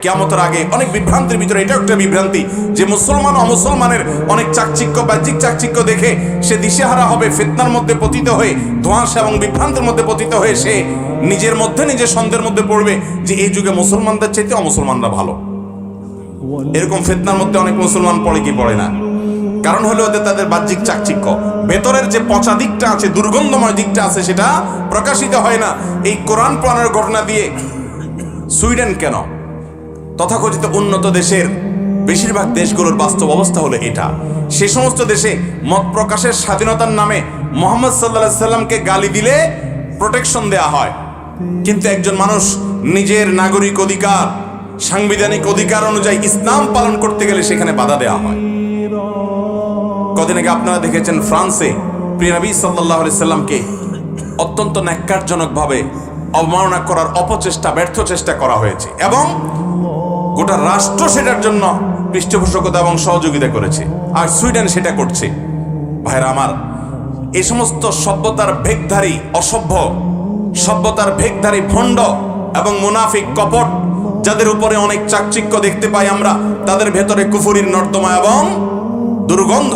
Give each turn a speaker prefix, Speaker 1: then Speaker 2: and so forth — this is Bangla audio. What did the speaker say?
Speaker 1: কেয়ামতের আগে অনেক বিভ্রান্তির ভিতরে এটা একটা বিভ্রান্তি যে মুসলমান, অমুসলমানের অনেক চাকচিক্য বাহ্যিক চাকচিক্য দেখে সে দিশেহারা হবে, ফিতনার মধ্যে পতিত হয়ে, ধোঁয়াশা এবং বিভ্রান্তের মধ্যে পতিত হয়ে সে নিজের মধ্যে, নিজের সন্দেহের মধ্যে পড়বে যে এই যুগে মুসলমানদের চাইতে অমুসলমানরা ভালো। এরকম ফিতনার মধ্যে অনেক মুসলমান পড়ে কি পড়ে না। কারণ হলো ওদের তাদের বাহ্যিক চাকচিক্য। ভেতরের যে পচা দিকটা আছে, দুর্গন্ধময় দিকটা আছে, সেটা প্রকাশিত হয় না। এই কোরআন প্রাণের ঘটনা দিয়ে সুইডেন কেন? তথাকথিত উন্নত দেশের বেশিরভাগ দেশগুলোর বাস্তব অবস্থা হলো এটা। সে সমস্ত দেশে মত প্রকাশের স্বাধীনতার নামে মোহাম্মদ সাল্লাহ সাল্লামকে গালি দিলে প্রোটেকশন দেয়া হয়। কিন্তু একজন মানুষ নিজের নাগরিক অধিকার, সাংবিধানিক অধিকার অনুযায়ী ইসলাম পালন করতে গেলে সেখানে বাধা দেওয়া হয়। কদিন আগে আপনারা দেখেছেন ফ্রান্সে প্রিয়ানবী সাল্লাহ সাল্লামকে অত্যন্ত ন্যাক্কারজনকভাবে অবমাননা করার অপচেষ্টা, ব্যর্থ চেষ্টা করা হয়েছে। এবং গোটা রাষ্ট্র সেটার জন্য পৃষ্ঠপোষকতা এবং সহযোগিতা করেছে। আর সুইডেন সেটা করছে। ভাইরা আমার, এই সমস্ত সভ্যতার ভেগধারী অসভ্য, সভ্যতার ভেগধারী ভণ্ড এবং মুনাফিক কপট, যাদের উপরে অনেক চাকচিক্য দেখতে পাই আমরা, তাদের ভেতরে কুফুরির নর্দমা এবং দুর্গন্ধ